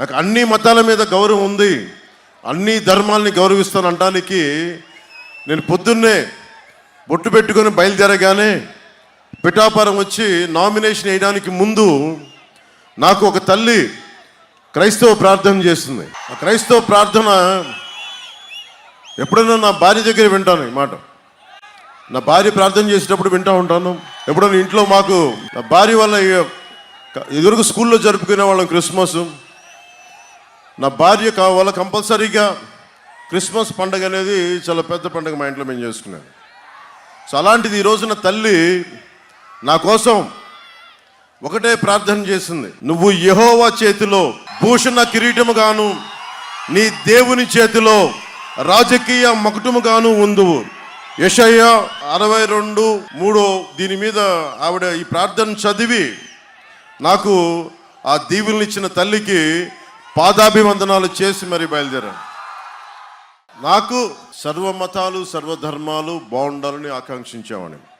నాకు అన్ని మతాల మీద గౌరవం ఉంది. అన్ని ధర్మాల్ని గౌరవిస్తాను అనడానికి నేను పొద్దున్నే బొట్టు పెట్టుకొని బయలుదేరగానే పిఠాపురం వచ్చి నామినేషన్ వేయడానికి ముందు నాకు ఒక తల్లి క్రైస్తవ ప్రార్థన చేస్తుంది. ఆ క్రైస్తవ ప్రార్థన ఎప్పుడైనా నా భార్య దగ్గర వింటాను ఈ మాట. నా భార్య ప్రార్థన చేసేటప్పుడు వింటూ ఉంటాను. ఎప్పుడైనా ఇంట్లో మాకు నా భార్య వల్ల ఎదురుకు స్కూల్లో జరుపుకునే వాళ్ళం క్రిస్మస్. నా భార్య కావాలా కంపల్సరీగా? క్రిస్మస్ పండుగ అనేది చాలా పెద్ద పండుగ మా ఇంట్లో మేము చేసుకున్నాను సో అలాంటిది ఈ రోజున తల్లి నా కోసం ఒకటే ప్రార్థన చేసింది. నువ్వు యహోవా చేతిలో భూషణ కిరీటముగాను నీ దేవుని చేతిలో రాజకీయ మకుటముగాను ఉందువు. యషయ్య అరవై రెండు మూడో దీని మీద ఆవిడ ఈ ప్రార్థన చదివి నాకు ఆ దీవుల్ని ఇచ్చిన తల్లికి పాదాభివందనాలు చేసి మరి బయలుదేరాను. నాకు సర్వ మతాలు సర్వధర్మాలు బాగుండాలని ఆకాంక్షించేవాడిని.